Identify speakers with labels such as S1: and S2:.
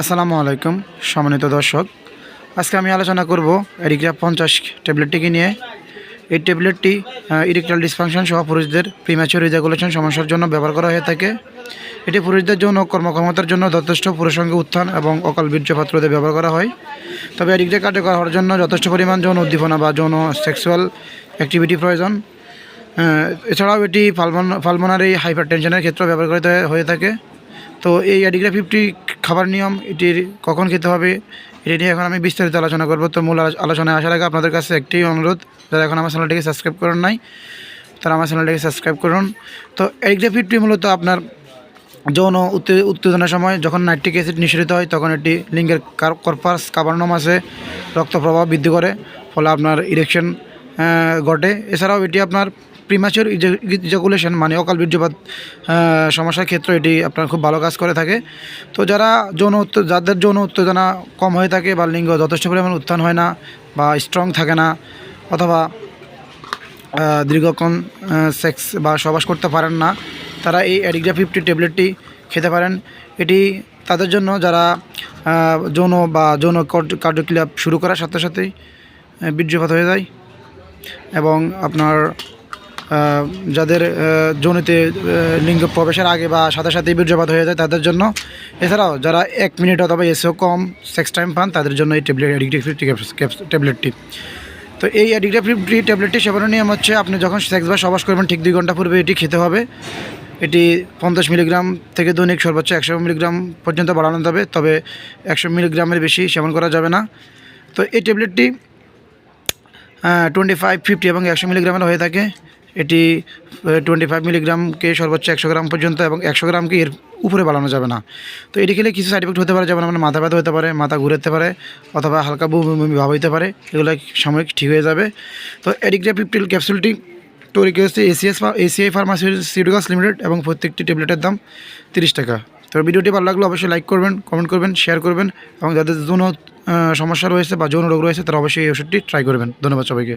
S1: আসসালামু আলাইকুম, সম্মানিত দর্শক। আজকে আমি আলোচনা করব এরিগ্রাফ পঞ্চাশ ট্যাবলেটটিকে নিয়ে। এই ট্যাবলেটটি ইরেকটাল ডিসফাংশন সহ পুরুষদের প্রিম্যাচুর রিজাগুলেশন সমস্যার জন্য ব্যবহার করা হয়ে থাকে। এটি পুরুষদের জন্য কর্মক্ষমতার জন্য যথেষ্ট পুরুষঙ্গে উত্থান এবং অকাল বীর্যপাত্রদের ব্যবহার করা হয়। তবে এরিগ্রা কার্যকর হওয়ার জন্য যথেষ্ট পরিমাণ যৌন উদ্দীপনা বা যৌন সেক্সুয়াল অ্যাক্টিভিটি প্রয়োজন। এছাড়াও এটি ফালমন ফালমোনারি হাইপার টেনশনের ক্ষেত্রে ব্যবহার করা হয়ে থাকে। তো এই অ্যাডিগ্রা ফিফটি খাবার নিয়ম এটির কখন খেতে হবে, এটি নিয়ে এখন আমি বিস্তারিত আলোচনা করব। তো মূল আলোচনায় আসার আগে আপনাদের কাছে একটি অনুরোধ, যারা এখন আমার চ্যানেলটিকে সাবস্ক্রাইব করেন নাই, তারা আমার চ্যানেলটিকে সাবস্ক্রাইব করুন। তো অ্যাডিগ্রা ফিফটি মূলত আপনার যৌন উত্তে- উত্তেজনার সময় যখন নাইট্রিক অ্যাসিড নিঃসরিত হয়, তখন এটি লিঙ্গের কর্পাস কাবার্নমাসে রক্ত প্রবাহ বৃদ্ধি করে, ফলে আপনার ইরেকশন ঘটে। এছাড়াও এটি আপনার প্রিমাচুর ইজাকুলেশন মানে অকাল বীর্যপাত সমস্যার ক্ষেত্রে এটি আপনার খুব ভালো কাজ করে থাকে। তো যারা যৌন যাদের যৌন উত্তেজনা কম হয়ে থাকে বা লিঙ্গ যথেষ্ট পরিমাণ উত্থান হয় না বা স্ট্রং থাকে না অথবা দীর্ঘক্ষণ সেক্স বা সবাস করতে পারেন না, তারা এই অ্যাডিগ্রা ফিফটি ট্যাবলেটটি খেতে পারেন। এটি তাদের জন্য যারা যৌন বা যৌন কার্য- কার্যক্রিয়া শুরু করার সাথে সাথেই বীর্যপাত হয়ে যায় এবং আপনার যাদের আহ, লিঙ্গ প্রবেশের আগে বা সাথে সাথেই বীর্যপাত হয়ে যায় তাদের জন্য। এছাড়াও যারা এক মিনিট অথবা এসেও কম সেক্স টাইম পান তাদের জন্য এই ট্যাবলেট অ্যাডিক্টিভ ট্যাবলেটটি তো এই অ্যাডিক্টিভ ট্যাবলেটটি সেবনের নিয়ম হচ্ছে আপনি যখন সেক্স বা সবাস করবেন ঠিক দুই ঘণ্টা পূর্বে এটি খেতে হবে। এটি পঞ্চাশ মিলিগ্রাম থেকে দৈনিক সর্বোচ্চ একশো মিলিগ্রাম পর্যন্ত বাড়ানো যাবে তবে একশো মিলিগ্রামের বেশি সেবন করা যাবে না। তো এই ট্যাবলেটটি টোয়েন্টি ফাইভ ফিফটি এবং একশো মিলিগ্রামের হয়ে থাকে। এটি টোয়েন্টি ফাইভ মিলিগ্রামকে সর্বোচ্চ একশো গ্রাম পর্যন্ত এবং একশো গ্রামকে এর উপরে বাড়ানো যাবে না। তো এটি খেলে কিছু সাইড এফেক্ট হতে পারে, যেমন আপনার মাথা ব্যথা হতে পারে, মাথা ঘুরেতে পারে, অথবা হালকা বমি ভাব হতে পারে, এগুলো সাময়িক ঠিক হয়ে যাবে। তো এডিগ্রা পিপটিল ক্যাপসুলটি তৈরি করেছে এসিএস এসিআই ফার্মাসিউটিক্যালস লিমিটেড এবং প্রত্যেকটি ট্যাবলেটের দাম তিরিশ টাকা। তো ভিডিওটি ভালো লাগলে অবশ্যই লাইক করবেন কমেন্ট করবেন শেয়ার করবেন এবং যাদের যৌন সমস্যা রয়েছে বা যৌন রোগ রয়েছে তারা অবশ্যই এই ওষুধটি ট্রাই করবেন। ধন্যবাদ সবাইকে।